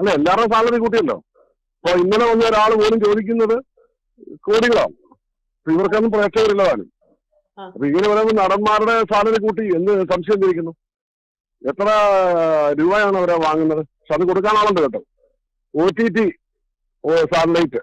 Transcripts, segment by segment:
അല്ല എല്ലാവരുടെയും സാലറി കൂട്ടിയല്ലോ. അപ്പൊ ഇന്നലെ വന്ന ഒരാൾ പോലും ചോദിക്കുന്നത് കോടികളാണ്. അപ്പൊ ഇവർക്കൊന്നും പ്രേക്ഷകരില്ലതാണ്. അപ്പൊ ഇങ്ങനെ പറയുമ്പോൾ നടന്മാരുടെ സാലറി കൂട്ടി എന്ത് സംശയം തിരിക്കുന്നു എത്ര രൂപയാണ് അവരെ വാങ്ങുന്നത്? പക്ഷെ അത് കൊടുക്കാൻ ആളുണ്ട് കേട്ടോ. O T T satellite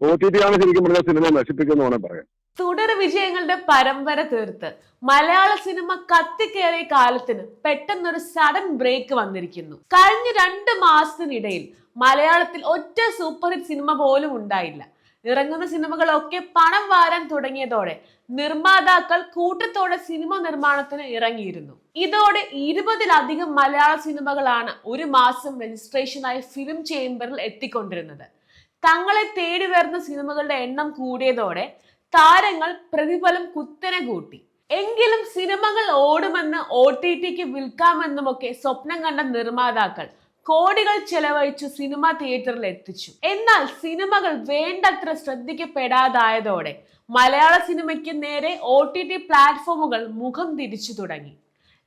O T T ആണ് ശരിക്കും പറഞ്ഞാൽ സിനിമ നശിപ്പിക്കുന്നു വേണേൽ പറയാം തുടർ വിജയങ്ങളുടെ പരമ്പര തീർത്ത്. മലയാള സിനിമ കത്തിക്കേറിയ കാലത്തിന് പെട്ടെന്നൊരു സഡൻ ബ്രേക്ക് വന്നിരിക്കുന്നു. കഴിഞ്ഞ രണ്ട് മാസത്തിനിടയിൽ മലയാളത്തിൽ ഒറ്റ സൂപ്പർ ഹിറ്റ് സിനിമ പോലും ഉണ്ടായില്ല. ഇറങ്ങുന്ന സിനിമകളൊക്കെ പണം വാരാൻ തുടങ്ങിയതോടെ നിർമ്മാതാക്കൾ കൂട്ടത്തോടെ സിനിമ നിർമ്മാണത്തിന് ഇറങ്ങിയിരുന്നു. ഇതോടെ ഇരുപതിലധികം മലയാള സിനിമകളാണ് ഒരു മാസം രജിസ്ട്രേഷനായി ഫിലിം ചേംബറിൽ എത്തിക്കൊണ്ടിരുന്നത്. തങ്ങളെ തേടി വരുന്ന സിനിമകളുടെ എണ്ണം കൂടിയതോടെ താരങ്ങൾ പ്രതിഫലം കുത്തനെ കൂട്ടി. എങ്കിലും സിനിമകൾ ഓടുമെന്ന് ഒ ടി ടിക്ക് വിൽക്കാമെന്നുമൊക്കെ സ്വപ്നം കണ്ട നിർമ്മാതാക്കൾ കോടികൾ ചെലവഴിച്ചു സിനിമ തിയേറ്ററിൽ എത്തിച്ചു. എന്നാൽ സിനിമകൾ വേണ്ടത്ര ശ്രദ്ധിക്കപ്പെടാതായതോടെ മലയാള സിനിമയ്ക്ക് നേരെ ഒ ടി ടി പ്ലാറ്റ്ഫോമുകൾ മുഖം തിരിച്ചു തുടങ്ങി.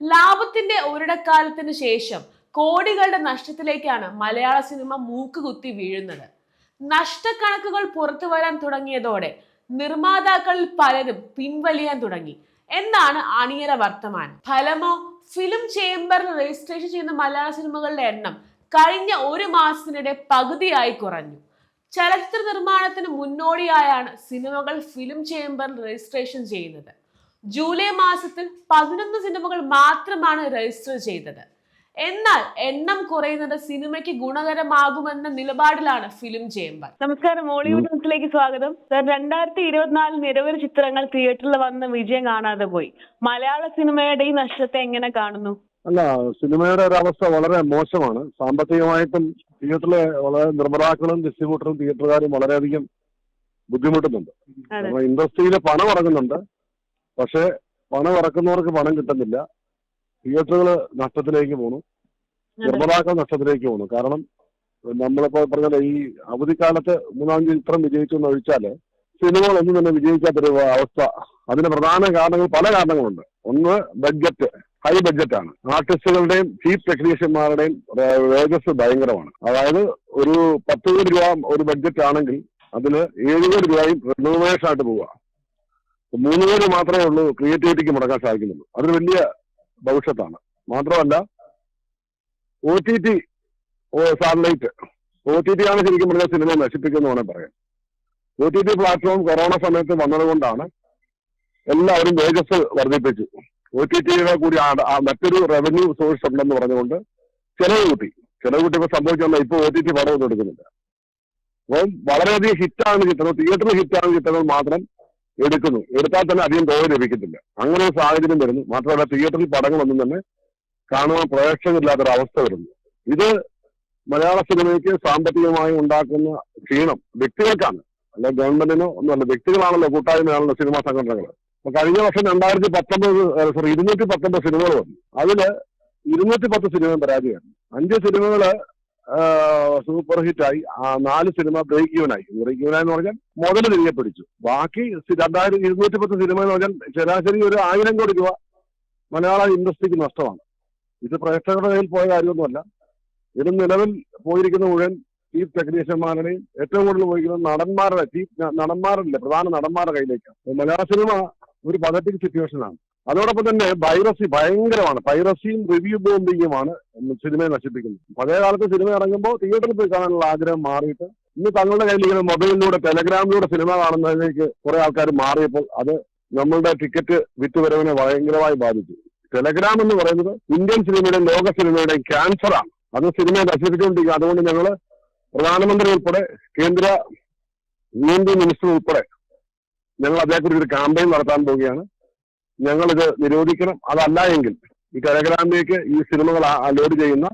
ലാഭത്തിന്റെ ഒരിടക്കാലത്തിന് ശേഷം കോടികളുടെ നഷ്ടത്തിലേക്കാണ് മലയാള സിനിമ മൂക്കുകുത്തി വീഴുന്നത്. നഷ്ടക്കണക്കുകൾ പുറത്തു വരാൻ തുടങ്ങിയതോടെ നിർമ്മാതാക്കളിൽ പലരും പിൻവലിയാൻ തുടങ്ങി. എന്നാണ് അണിയറ വർത്തമാനം? ഫലമോ? ഫിലിം ചേംബറിൽ രജിസ്ട്രേഷൻ ചെയ്യുന്ന മലയാള സിനിമകളുടെ എണ്ണം കഴിഞ്ഞ ഒരു മാസത്തിനിടെ പകുതിയായി കുറഞ്ഞു. ചലച്ചിത്ര നിർമ്മാണത്തിന് മുന്നോടിയായാണ് സിനിമകൾ ഫിലിം ചേംബറിൽ രജിസ്ട്രേഷൻ ചെയ്യുന്നത്. ജൂലൈ മാസത്തിൽ പതിനൊന്ന് സിനിമകൾ മാത്രമാണ് രജിസ്റ്റർ ചെയ്തത്. എന്നാൽ എണ്ണം കുറയുന്നത് സിനിമയ്ക്ക് ഗുണകരമാകുമെന്ന നിലപാടിലാണ് ഫിലിം ചേംബർ. നമസ്കാരം മോളിവുഡ് ന്യൂസിലേക്ക് സ്വാഗതം. സർ രണ്ടായിരത്തി ഇരുപത്തിനാലിൽ നിരവധി ചിത്രങ്ങൾ തിയേറ്ററിൽ വന്ന വിജയം കാണാതെ പോയി. മലയാള സിനിമയുടെ ഈ നഷ്ടത്തെ എങ്ങനെ കാണുന്നു? അല്ല സിനിമയുടെ ഒരു അവസ്ഥ വളരെ മോശമാണ്. സാമ്പത്തികമായിട്ടും തിയേറ്ററിലെ വളരെ നിർമ്മാതാക്കളും ഡിസ്ട്രിബ്യൂട്ടറും തിയേറ്ററുകാരും വളരെയധികം ബുദ്ധിമുട്ടുന്നുണ്ട്. ഇൻഡസ്ട്രിയിലെ ഇൻഡസ്ട്രിയിൽ പണം ഇറങ്ങുന്നുണ്ട്. പക്ഷേ പണം ഇറക്കുന്നവർക്ക് പണം കിട്ടുന്നില്ല. തിയേറ്ററുകൾ നഷ്ടത്തിലേക്ക് പോണു. നിർമ്മാതാക്കൾ നഷ്ടത്തിലേക്ക് പോണു. കാരണം നമ്മളിപ്പോ പറഞ്ഞ ഈ അവധിക്കാലത്ത് മൂന്നാം ചിത്രം വിജയിച്ചു എന്ന് ഒഴിച്ചാൽ സിനിമകളൊന്നും തന്നെ വിജയിക്കാത്തൊരു അവസ്ഥ. അതിന് പ്രധാന കാരണങ്ങൾ പല കാരണങ്ങളുണ്ട്. ഒന്ന് ബഡ്ജറ്റ്. ഹൈ ബഡ്ജറ്റാണ്. ആർട്ടിസ്റ്റുകളുടെയും ചീഫ് ടെക്നീഷ്യന്മാരുടെയും വേജസ് ഭയങ്കരമാണ്. അതായത് ഒരു പത്ത് കോടി രൂപ ഒരു ബഡ്ജറ്റ് ആണെങ്കിൽ അതിൽ ഏഴ് കോടി രൂപയും റിനോവേഷൻ ആയിട്ട് പോവുക. മൂന്ന് കോടി മാത്രമേ ഉള്ളൂ ക്രിയേറ്റിവിറ്റിക്ക് മുടക്കാൻ സാധിക്കുന്നുള്ളൂ. അതൊരു വലിയ ഭവിഷ്യത്താണ്. മാത്രമല്ല O T T satellite O T T ആണ് ശരിക്കും പറഞ്ഞാൽ സിനിമ നശിപ്പിക്കുന്നു വേണേൽ പറയാം. O T T platform corona സമയത്ത് വന്നതുകൊണ്ടാണ് എല്ലാവരും വേജസ് വർദ്ധിപ്പിച്ചു. ഒ ടി ടിയുടെ കൂടി മറ്റൊരു റവന്യൂ സോഴ്സ് ഉണ്ടെന്ന് പറഞ്ഞുകൊണ്ട് ചെലവ് കൂട്ടി. ചെലവ് കൂട്ടിയപ്പോൾ സംഭവിച്ചാൽ ഇപ്പോൾ ഒ ടി ടി പടമൊന്നും എടുക്കുന്നില്ല. അപ്പം വളരെയധികം ഹിറ്റാണ് ചിത്രങ്ങൾ തിയേറ്ററിൽ ഹിറ്റാണ് ചിത്രങ്ങൾ മാത്രം എടുക്കുന്നു. എടുത്താൽ തന്നെ അധികം തുക ലഭിക്കത്തില്ല. അങ്ങനെ ഒരു സാഹചര്യം വരുന്നു. മാത്രമല്ല തിയേറ്ററിൽ പടങ്ങളൊന്നും തന്നെ കാണുവാൻ പ്രേക്ഷകരില്ലാത്തൊരു അവസ്ഥ വരുന്നു. ഇത് മലയാള സിനിമയ്ക്ക് സാമ്പത്തികമായി ഉണ്ടാക്കുന്ന ക്ഷീണം വ്യക്തികൾക്കാണ്. അല്ല ഗവൺമെന്റിനോ ഒന്നുമല്ല വ്യക്തികളാണല്ലോ കൂട്ടായ്മയാണല്ലോ സിനിമാ സംഘടനകൾ. അപ്പൊ കഴിഞ്ഞ വർഷം രണ്ടായിരത്തി പത്തൊമ്പത് സോറി ഇരുന്നൂറ്റി പത്തൊമ്പത് സിനിമകൾ വന്നു. അതിൽ ഇരുന്നൂറ്റി പത്ത് സിനിമ പരാജയമാണ് അഞ്ച് സിനിമകൾ സൂപ്പർ ഹിറ്റായി. നാല് സിനിമ ബ്രേക്ക് ഈവനായി ബ്രേക്ക് ഈവനായി എന്ന് പറഞ്ഞാൽ മുതൽ തിരികെ പിടിച്ചു. ബാക്കി രണ്ടായിരത്തി രണ്ടായിരം ഇരുന്നൂറ്റി പത്ത് സിനിമ എന്ന് പറഞ്ഞാൽ ശരാശരി ഒരു ആയിരം കോടി രൂപ മലയാള ഇൻഡസ്ട്രിക്ക് നഷ്ടമാണ്. ഇത് പ്രേക്ഷകരുടെ കയ്യിൽ പോയ കാര്യമൊന്നുമല്ല. ഇത് നിലവിൽ പോയിരിക്കുന്ന മുഴുവൻ ചീഫ് ടെക്നീഷ്യന്മാരുടെയും ഏറ്റവും കൂടുതൽ പോയിരിക്കുന്നത് നടന്മാരുടെ ചീഫ് നടന്മാരല്ലേ പ്രധാന നടന്മാരുടെ കയ്യിലേക്കാണ് മലയാള സിനിമ ഒരു പതറ്റിക് സിറ്റുവേഷനാണ് അതോടൊപ്പം തന്നെ പൈറസി ഭയങ്കരമാണ്. പൈറസിയും റിവ്യൂ ബോംബിങ്ങുമാണ് സിനിമയെ നശിപ്പിക്കുന്നത്. പഴയ കാലത്ത് സിനിമ ഇറങ്ങുമ്പോൾ തിയേറ്ററിൽ പോയി കാണാനുള്ള ആഗ്രഹം മാറിയിട്ട് ഇന്ന് തങ്ങളുടെ കയ്യിൽ ഇങ്ങനെ മൊബൈലിലൂടെ ടെലഗ്രാമിലൂടെ സിനിമ കാണുന്നതിലേക്ക് കുറെ ആൾക്കാർ മാറിയപ്പോൾ അത് നമ്മളുടെ ടിക്കറ്റ് വിറ്റുവരവിനെ ഭയങ്കരമായി ബാധിച്ചു. ടെലഗ്രാം എന്ന് പറയുന്നത് ഇന്ത്യൻ സിനിമയുടെയും ലോക സിനിമയുടെയും ക്യാൻസറാണ്. അത് സിനിമയെ നശിപ്പിച്ചുകൊണ്ടിരിക്കുക. അതുകൊണ്ട് ഞങ്ങൾ പ്രധാനമന്ത്രി ഉൾപ്പെടെ കേന്ദ്ര യു മിനിസ്റ്റർ ഉൾപ്പെടെ ഞങ്ങൾ അതേക്കുറിച്ച് ഒരു ക്യാമ്പയിൻ നടത്താൻ പോവുകയാണ്. ഞങ്ങളിത് നിരോധിക്കണം. അതല്ല എങ്കിൽ ഈ ടെലഗ്രാമിലേക്ക് ഈ സിനിമകൾ അലോഡ് ലോഡ് ചെയ്യുന്ന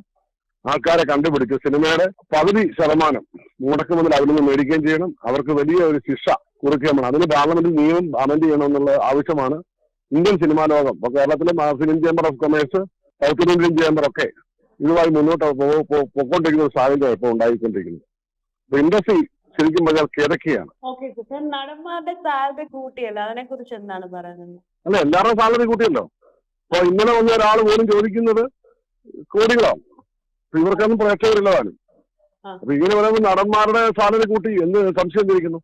ആൾക്കാരെ കണ്ടുപിടിച്ച് സിനിമയുടെ പകുതി ശതമാനം മുടക്കം മുതൽ നിന്ന് മേടിക്കുകയും ചെയ്യണം. അവർക്ക് വലിയ ഒരു ശിക്ഷ കുറിക്കുകയും വേണം. അതിന് പാർലമെന്റിൽ നിയമം അമെന്റ് ചെയ്യണമെന്നുള്ള ആവശ്യമാണ് ഇന്ത്യൻ സിനിമാ ലോകം. ഇപ്പൊ കേരളത്തിലെ film chamber of commerce South Indian chamber ഒക്കെ ഇതുമായി മുന്നോട്ട് പോയിക്കൊണ്ടിരിക്കുന്ന ഒരു സാഹചര്യം ഇപ്പോൾ ഉണ്ടായിക്കൊണ്ടിരിക്കുന്നത് ഇൻഡസ്ട്രി ശരിക്കും പറഞ്ഞാൽ കിടക്കുകയാണ് ഓക്കെ സർ നടന്മാരുടെ സാലറി കൂട്ടിയല്ലോ? അതിനെ കുറിച്ച് എന്താണ് പറയുന്നത്? അല്ല എല്ലാവരുടെയും സാലറി കൂട്ടിയല്ലോ. അപ്പൊ ഇന്നലെ വന്ന ഒരാൾ പോലും ചോദിക്കുന്നത് കോടികളാണ്. ഇവർക്കൊന്നും പ്രേക്ഷകരില്ലതാനും. അപ്പൊ ഇങ്ങനെ പറയുമ്പോൾ നടന്മാരുടെ സാലറി കൂട്ടി എന്ന് സംശയം തിരിക്കുന്നു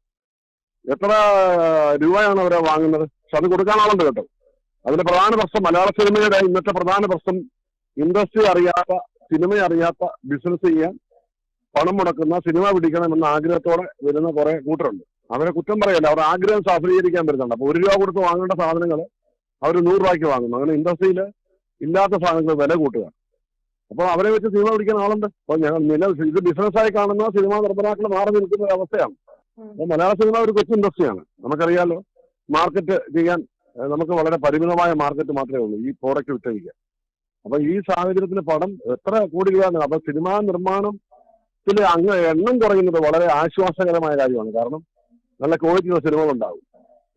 എത്ര രൂപയാണ് അവരെ വാങ്ങുന്നത്? പക്ഷെ അത് കൊടുക്കാൻ ആളുണ്ട് കേട്ടോ. അതിന്റെ പ്രധാന പ്രശ്നം മലയാള സിനിമയുടെ ഇന്നത്തെ പ്രധാന പ്രശ്നം ഇൻഡസ്ട്രി അറിയാത്ത സിനിമ അറിയാത്ത ബിസിനസ് ചെയ്യാൻ പണം മുടക്കുന്ന സിനിമ പിടിക്കണം എന്ന ആഗ്രഹത്തോടെ വരുന്ന കുറെ കൂട്ടരുണ്ട്. അവരെ കുറ്റം പറയല്ല അവർ ആഗ്രഹം സഫലീകരിക്കാൻ വരുന്നുണ്ട് അപ്പൊ ഒരു രൂപ കൊടുത്ത് വാങ്ങേണ്ട സാധനങ്ങൾ അവർ നൂറ് രൂപയ്ക്ക് വാങ്ങുന്നു. അങ്ങനെ ഇൻഡസ്ട്രിയിൽ ഇല്ലാത്ത സാധനങ്ങൾ വില കൂട്ടുക. അപ്പോൾ അവരെ വെച്ച് സിനിമ പിടിക്കാൻ ആളുണ്ട്. അപ്പോൾ ഞങ്ങൾ നില ഇത് ബിസിനസ്സായി കാണുന്ന സിനിമാ നിർമ്മാതാക്കൾ മാറി നിൽക്കുന്ന ഒരു അവസ്ഥയാണ്. അപ്പൊ അപ്പോൾ മലയാള സിനിമ ഒരു കൊച്ചു ഇൻഡസ്ട്രിയാണ്. നമുക്കറിയാലോ മാർക്കറ്റ് ചെയ്യാൻ നമുക്ക് വളരെ പരിമിതമായ മാർക്കറ്റ് മാത്രമേ ഉള്ളൂ ഈ പ്രോഡക്റ്റ് വിറ്റഴിക്കാൻ. അപ്പൊ ഈ സാഹചര്യത്തിൽ പടം എത്ര കോടി രൂപയാണ് അപ്പൊ സിനിമാ നിർമ്മാണത്തിൽ അങ്ങ് എണ്ണം കുറയുന്നത് വളരെ ആശ്വാസകരമായ കാര്യമാണ്. കാരണം നല്ല ക്വാളിറ്റിയുള്ള സിനിമകൾ ഉണ്ടാവും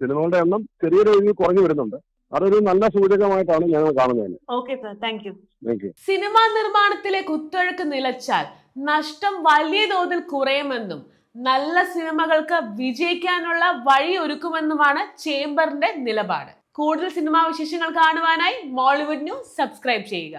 സിനിമകളുടെ എണ്ണം ചെറിയ രീതിയിൽ കുറഞ്ഞു വരുന്നുണ്ട്. അതൊരു നല്ല സൂചകമായിട്ടാണ് ഞങ്ങൾ കാണുന്നത്. Okay sir thank you thank you cinema നിർമ്മാണത്തിലെ കുത്തൊഴുക്ക് നിലച്ചാൽ നഷ്ടം വലിയ തോതിൽ കുറയുമെന്നും നല്ല സിനിമകൾക്ക് വിജയിക്കാനുള്ള വഴി ഒരുക്കുമെന്നുമാണ് ചേംബറിന്റെ നിലപാട്. കൂടുതൽ സിനിമാ വിശേഷങ്ങൾ കാണുവാനായി മോളിവുഡ് ന്യൂസ് സബ്സ്ക്രൈബ് ചെയ്യുക.